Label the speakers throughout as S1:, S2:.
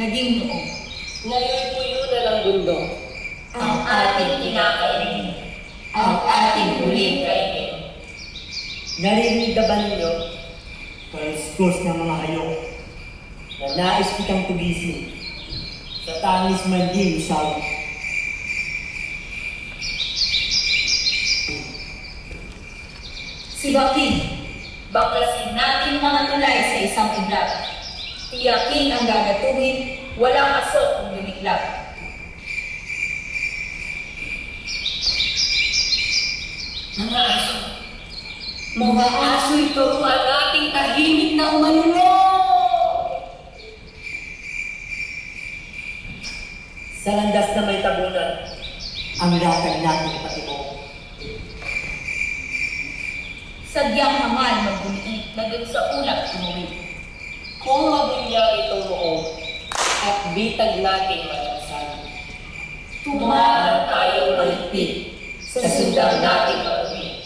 S1: naging noong.
S2: Ngayon tuyo na lang mundo.
S3: Ang ating kinakainin. Ang ating huling kainin.
S4: Narinig na ba ninyo? Kaluskos ng mga hayok na nais kitang tugisin sa tangis man di usaw.
S1: Si Baking, baklasin natin mga tulay sa isang iglap. Tiyakin ang gagatuhin, walang aso kung lumiklap.
S3: Mga aso.
S1: Mga aso'y turuan nating tahimik na umanulong!
S4: Sa landas na may tabunan, ang latag natin patibong.
S1: Sadyang hangal magbuniit na dun sa ulap tumuwi.
S2: Kung mabunya itong noong at bitag natin malasan.
S3: Tumarang tayo maligpit sa sundang nating pauwi.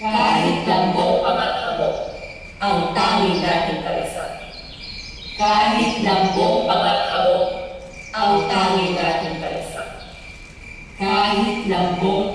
S3: Kahit lambong pangatamo ang tanging nating kalisan. Kahit lambong pangatamo ang tanging nating kalisan. Kahit lambong